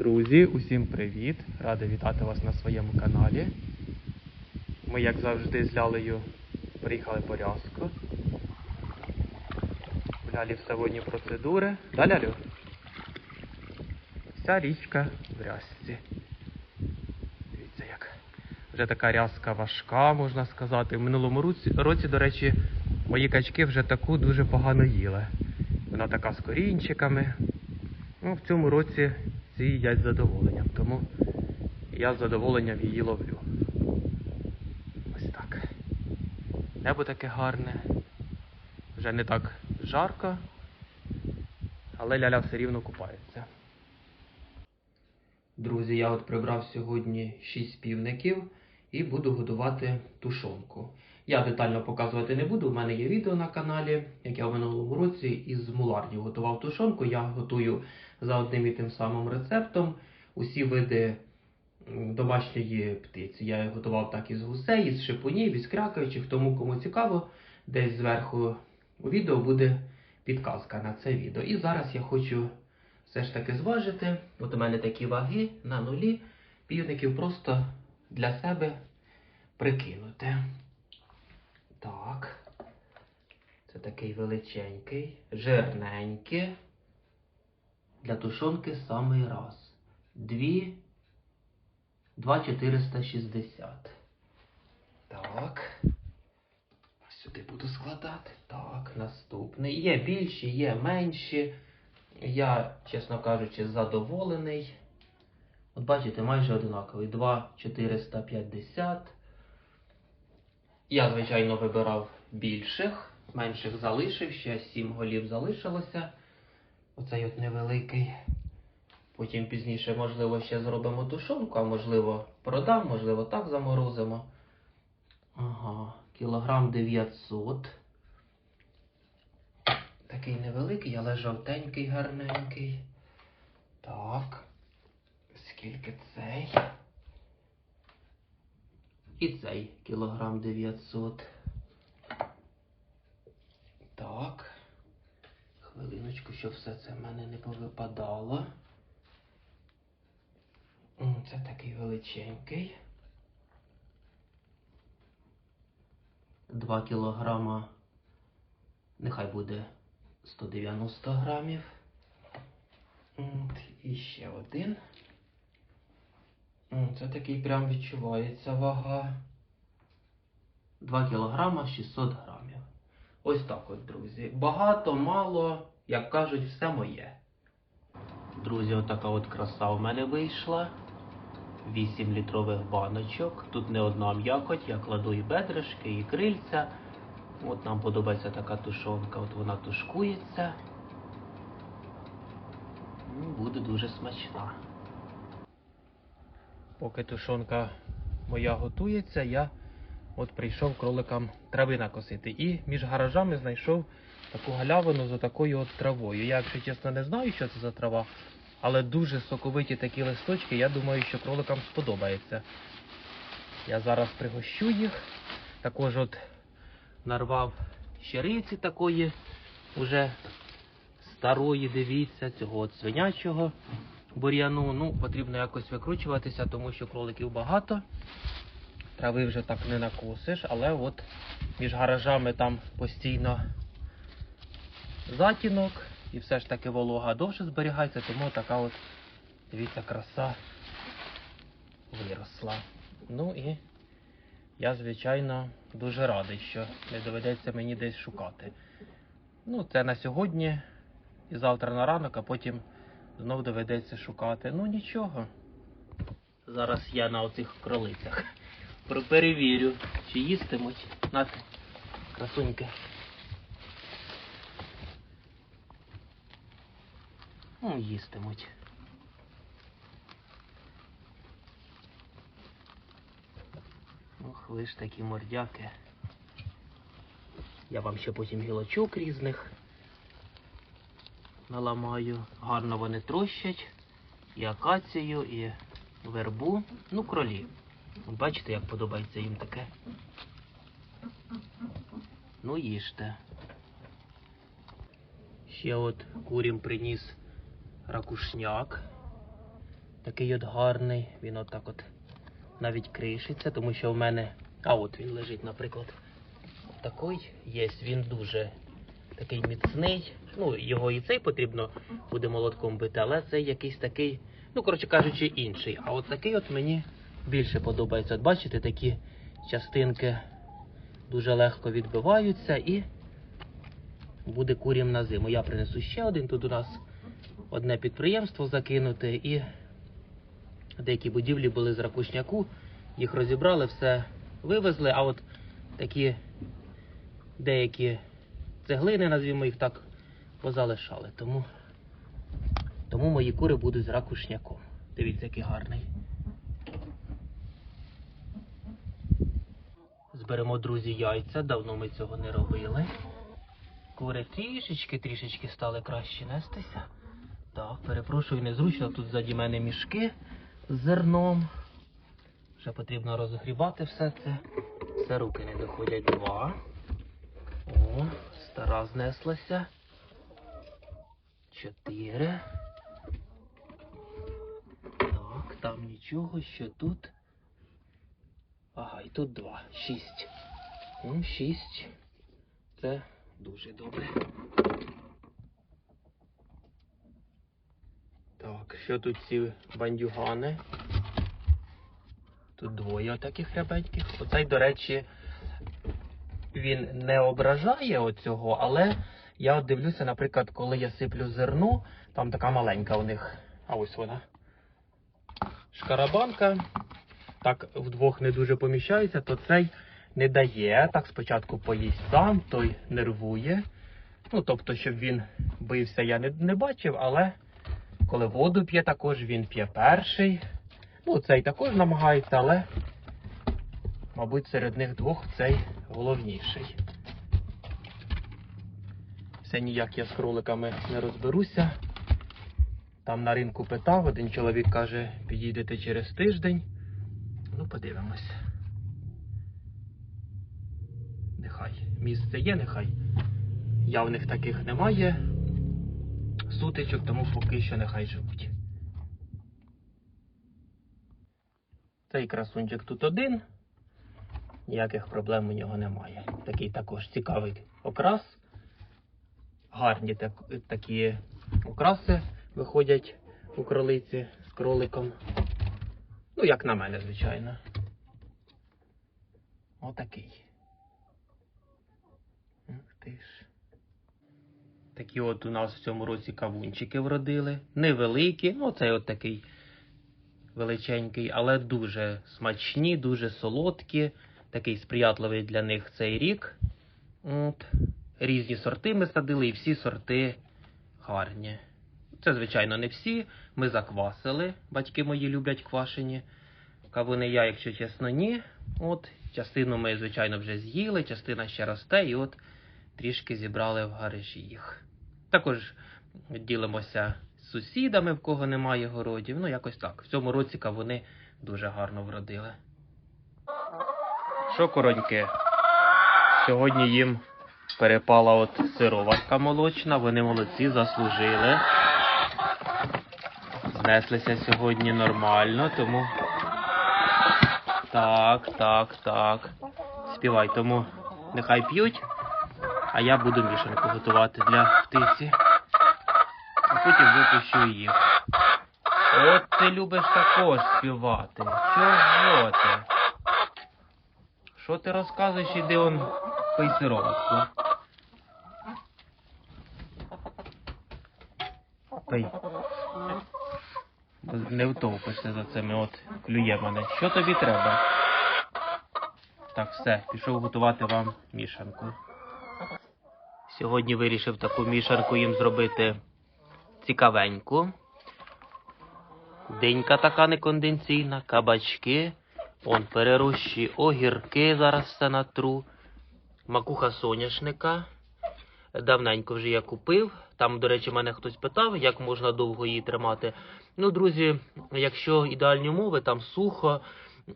Друзі, усім привіт! Радий вітати вас на своєму каналі. Ми, як завжди, з Лялею приїхали по рязку. У процедури. Да, Лялю? Вся річка в рязці. Дивіться, як вже така рязка важка, можна сказати. В минулому році, році, до речі, мої качки вже таку дуже погано їли. Вона така з корінчиками. Ну, в цьому році ці їдять з задоволенням, тому я з задоволенням її ловлю. Ось так. Небо таке гарне. Вже не так жарко, але ляля все рівно купається. Друзі, я от прибрав сьогодні 6 півників і буду годувати тушонку. Я детально показувати не буду. У мене є відео на каналі, як я в минулому році із мулардів готував тушонку. Я готую за одним і тим самим рецептом усі види домашньої птиці. Я готував так із гусей, із шипунів, із крякаючих. Тому кому цікаво, десь зверху у відео буде підказка на це відео. І зараз я хочу все ж таки зважити. От у мене такі ваги на нулі. Півників просто для себе прикинути. Так. Це такий величенький, жирненький. Для тушонки самий раз. Дві. 2,460. Так. Сюди буду складати. Так, наступний. Є більші, є менші. Я, чесно кажучи, задоволений. От бачите, майже одинаковий. 2,450. Я, звичайно, вибирав більших, менших залишив, ще 7 голів залишилося. Оцей от невеликий. Потім пізніше, можливо, ще зробимо тушонку, а можливо, продам, можливо, так заморозимо. Ага, кілограм 900. Такий невеликий, але жовтенький, гарненький. Так. Скільки цей? І цей кілограм 900. Так. Хвилиночку, щоб все це в мене не повипадало. Це такий величенький. 2 кілограма. Нехай буде 190 грамів. І ще один. Це такий прям відчувається вага. 2 кілограма 600 грамів. Ось так от, друзі. Багато, мало, як кажуть, все моє. Друзі, отака от краса в мене вийшла. 8 літрових баночок. Тут не одна м'якоть, я кладу і бедришки, і крильця. От нам подобається така тушонка, от вона тушкується. Буде дуже смачна. Поки тушонка моя готується, я от прийшов кроликам трави накосити. І між гаражами знайшов таку галявину з такою от травою. Я, якщо чесно, не знаю, що це за трава, але дуже соковиті такі листочки. Я думаю, що кроликам сподобається. Я зараз пригощу їх. Також от нарвав щириці такої уже старої, дивіться, цього от свинячого бур'яну. Ну, потрібно якось викручуватися, тому що кроликів багато. Трави вже так не накосиш, але от між гаражами там постійно затінок і все ж таки волога довше зберігається, тому така от, дивіться, краса виросла. Ну і я, звичайно, дуже радий, що не доведеться мені десь шукати. Ну, це на сьогодні і завтра на ранок, а потім знов доведеться шукати. Ну нічого. Зараз я на оцих кролицях перевірю, чи їстимуть. Нате, красуньки. Ну, їстимуть. Ох, ви ж такі мордяки. Я вам ще потім гілочок різних наламаю. Гарно вони трощать. І акацію, і вербу. Ну, кролі. Бачите, як подобається їм таке. Ну, їжте. Ще от курім приніс ракушняк. Такий от гарний. Він отак от навіть кришиться, тому що в мене. А от він лежить, наприклад. Такий є, він дуже такий міцний. Ну, його і цей потрібно буде молотком бити, але цей якийсь такий, ну, коротше кажучи, інший. А от такий от мені більше подобається. От бачите, такі частинки дуже легко відбиваються і буде курім на зиму. Я принесу ще один. Тут у нас одне підприємство закинуте і деякі будівлі були з ракушняку, їх розібрали, все вивезли, а от такі деякі цеглини, назвімо їх так, позалишали. Тому, тому мої кури будуть з ракушняком. Дивіться, який гарний. Зберемо, друзі, яйця. Давно ми цього не робили. Кури трішечки, трішечки стали краще нестися. Так, перепрошую, незручно. Тут ззаді мене мішки з зерном. Вже потрібно розгрібати все це. Все руки не доходять два. О, стара знеслася. Чотири. Так, там нічого, що тут. Ага, і тут два. Шість. Ну, шість. Це дуже добре. Так, що тут ці бандюгани? Тут двоє таких рябеньких. Оцей, до речі, він не ображає оцього, але я от дивлюся, наприклад, коли я сиплю зерно, там така маленька у них. А ось вона. Шкарабанка. Так вдвох не дуже поміщається, то цей не дає. Так спочатку поїсть сам, той нервує. Ну, тобто, щоб він бився, я не, не бачив, але коли воду п'є, також він п'є перший. Ну, цей також намагається, але, мабуть, серед них двох цей головніший. Все ніяк я з кроликами не розберуся. Там на ринку питав, один чоловік каже, підійдете через тиждень. Ну, подивимось. Нехай. Місце є, нехай. Явних таких немає сутичок, тому поки що нехай живуть. Цей красунчик тут один. Ніяких проблем у нього немає. Такий також цікавий окрас. Гарні так, такі окраси виходять у кролиці з кроликом. Ну, як на мене, звичайно. Отакий. Ух ти ж. Такі от у нас в цьому році кавунчики вродили. Невеликі, ну цей от такий величенький, але дуже смачні, дуже солодкі. Такий сприятливий для них цей рік. От. Різні сорти ми садили, і всі сорти гарні. Це, звичайно, не всі. Ми заквасили. Батьки мої люблять квашені. Кавуни я, якщо чесно, ні. От, частину ми, звичайно, вже з'їли, частина ще росте, і от трішки зібрали в гаражі їх. Також ділимося з сусідами, в кого немає городів. Ну, якось так. В цьому році кавуни дуже гарно вродили. Що, короньки? Сьогодні їм перепала от сироватка молочна, вони молодці, заслужили. Знеслися сьогодні нормально, тому. Так, так, так. Співай, тому нехай п'ють, а я буду мішанку готувати для птиці. А потім випущу їх. От ти любиш також співати. Чого ти? Що ти розказуєш, іди он пий сироватку. Пий. Не втовпишся за цими от клює мене. Що тобі треба? Так, все, пішов готувати вам мішанку. Сьогодні вирішив таку мішанку їм зробити цікавеньку. Динька така неконденційна, кабачки, он перерощі огірки, зараз все натру, макуха соняшника. Давненько вже я купив. Там, до речі, мене хтось питав, як можна довго її тримати. Ну, друзі, якщо ідеальні умови, там сухо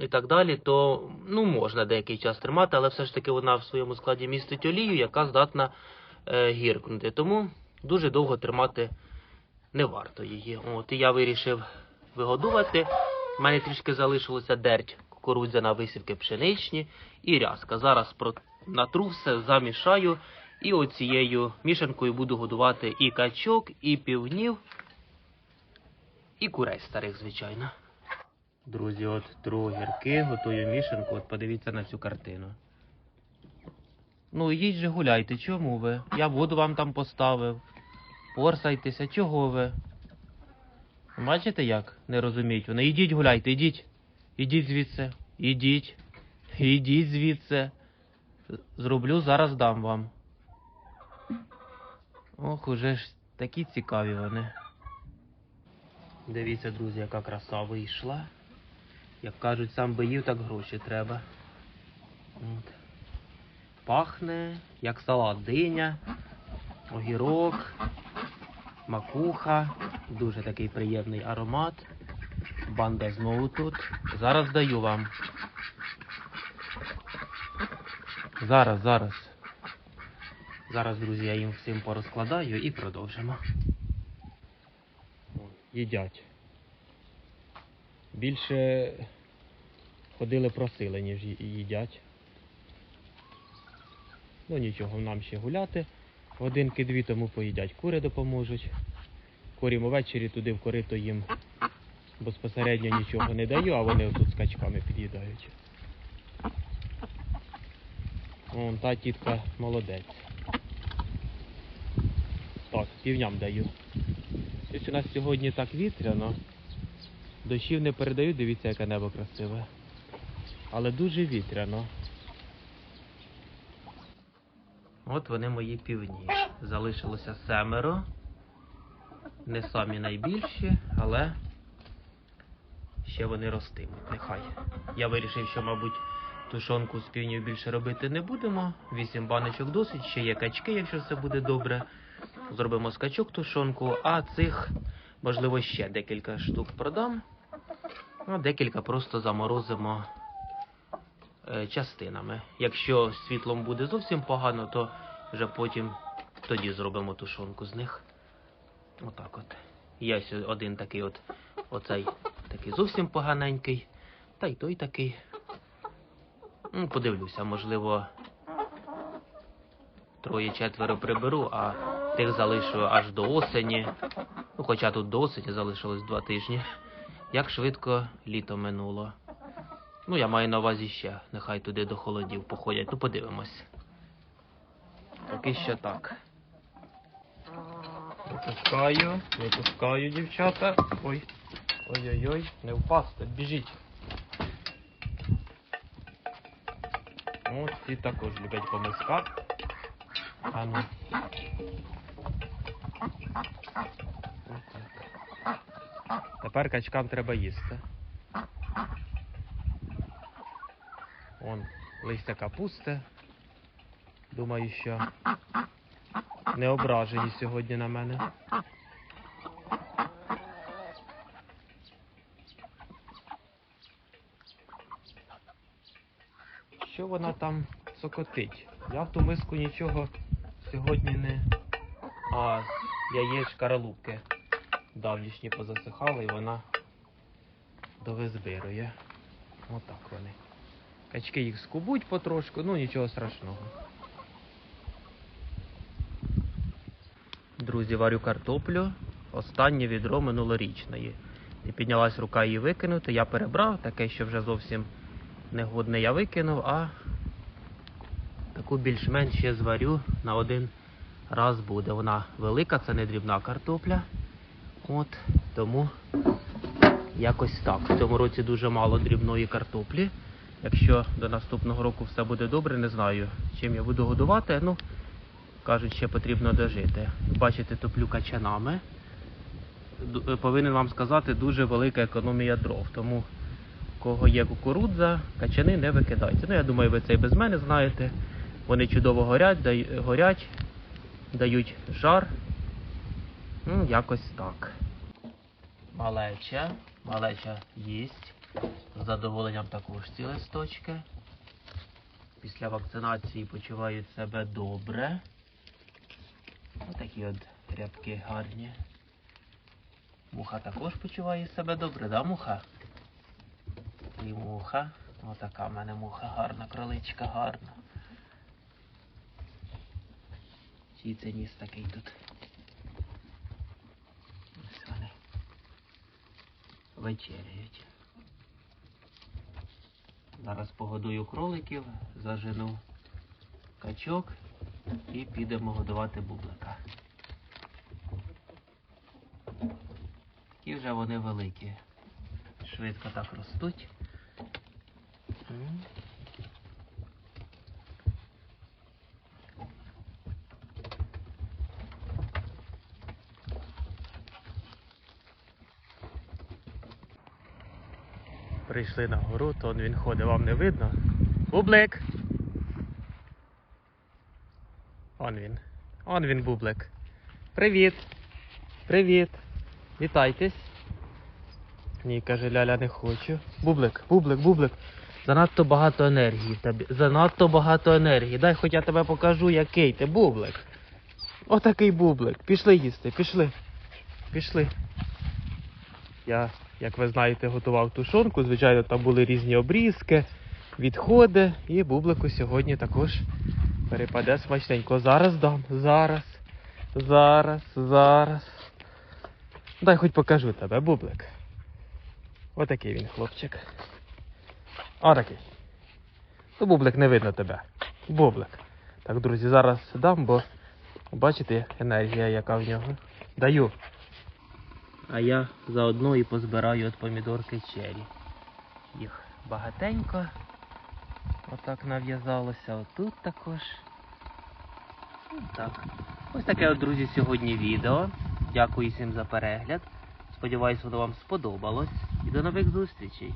і так далі, то ну, можна деякий час тримати, але все ж таки вона в своєму складі містить олію, яка здатна е, гіркнути. Тому дуже довго тримати не варто її. От, і я вирішив вигодувати. У мене трішки залишилося дерть кукурудзяна висівки пшеничні і рязка. Зараз натру все, замішаю і оцією мішанкою буду годувати і качок, і півнів, і курей старих, звичайно. Друзі, от тру готую мішанку, от подивіться на цю картину. Ну, їдь же гуляйте, чому ви? Я воду вам там поставив. Порсайтеся, чого ви? Бачите як? Не розуміють вони. Ідіть гуляйте, ідіть. Ідіть звідси. Ідіть. Ідіть звідси. Зроблю, зараз дам вам. Ох, уже ж такі цікаві вони. Дивіться, друзі, яка краса вийшла. Як кажуть, сам би їв, так гроші треба. От. Пахне, як салат диня, огірок, макуха. Дуже такий приємний аромат. Банда знову тут. Зараз даю вам. Зараз, зараз. Зараз, друзі, я їм всім порозкладаю і продовжимо. Їдять. Більше ходили просили, ніж їдять. Ну нічого, нам ще гуляти. Годинки-дві тому поїдять. Кури допоможуть. Корім увечері туди в корито їм безпосередньо нічого не даю, а вони тут з качками під'їдають. Вон та тітка молодець. Так, півням даю. Ось у нас сьогодні так вітряно. Дощів не передають, дивіться, яке небо красиве. Але дуже вітряно. От вони мої півні. Залишилося семеро. Не самі найбільші, але ще вони ростимуть. Нехай. Я вирішив, що, мабуть, тушонку з півнів більше робити не будемо. Вісім баночок досить, ще є качки, якщо все буде добре. Зробимо з качок тушонку, а цих, можливо, ще декілька штук продам. А декілька просто заморозимо е, частинами. Якщо світлом буде зовсім погано, то вже потім тоді зробимо тушонку з них. Отак от. Є один такий от, оцей такий зовсім поганенький, та й той такий. Ну, подивлюся, можливо, троє-четверо приберу, а тих залишу аж до осені. Ну, хоча тут до осені залишилось два тижні. Як швидко літо минуло. Ну, я маю на увазі ще. Нехай туди до холодів походять. Ну, подивимось. Поки що так. Випускаю, випускаю, дівчата. Ой. Ой-ой-ой, не впасти, біжіть. Ось ці також люблять помискати. А ну. Тепер качкам треба їсти. Вон листя капусти. Думаю, що не ображені сьогодні на мене. Що вона там сокотить? Я в ту миску нічого сьогодні не. А, яєч каралубки давнішні позасихали і вона довизбирує. Отак вони. Качки їх скубуть потрошку, ну нічого страшного. Друзі, варю картоплю. Останнє відро минулорічної. І піднялась рука її викинути. Я перебрав, таке, що вже зовсім негодне я викинув, а таку більш-менш ще зварю на один раз буде. Вона велика, це не дрібна картопля. От, тому якось так. В цьому році дуже мало дрібної картоплі. Якщо до наступного року все буде добре, не знаю, чим я буду годувати. Ну, кажуть, ще потрібно дожити. Бачите, топлю качанами. Е, Повинен вам сказати, дуже велика економія дров. Тому, кого є кукурудза, качани не викидаються. Ну, я думаю, ви це і без мене знаєте. Вони чудово горять, горять, дають жар. Ну, якось так. Малеча. Малеча їсть. З задоволенням також ці листочки. Після вакцинації почувають себе добре. Отакі от рябки гарні. Муха також почуває себе добре, да, муха? І муха. Отака в мене муха гарна, кроличка гарна. Чий це ніс такий тут? Ось вони. Вечеряють. Зараз погодую кроликів, зажену качок і підемо годувати бублика. Такі вже вони великі. Швидко так ростуть. Прийшли на гору, то він ходить, вам не видно. Бублик! Он він. Он він, бублик. Привіт! Привіт! Вітайтесь. Ні, каже Ляля, не хочу. Бублик, бублик, бублик. Занадто багато енергії тебе. Занадто багато енергії. Дай хоч я тебе покажу, який ти бублик. Отакий бублик. Пішли їсти, пішли. Пішли. Я, як ви знаєте, готував тушонку. Звичайно, там були різні обрізки, відходи. І бублику сьогодні також перепаде смачненько. Зараз дам. Зараз. Зараз, зараз. Дай хоч покажу тебе, бублик. Отакий він, хлопчик. Отакий. Ну, бублик, не видно тебе. Бублик. Так, друзі, зараз дам, бо бачите, енергія, яка в нього. Даю. А я заодно і позбираю от помідорки чері. Їх багатенько. Отак нав'язалося. Отут також. Так. Ось таке от, друзі, сьогодні відео. Дякую всім за перегляд. Сподіваюсь, воно вам сподобалось. І до нових зустрічей.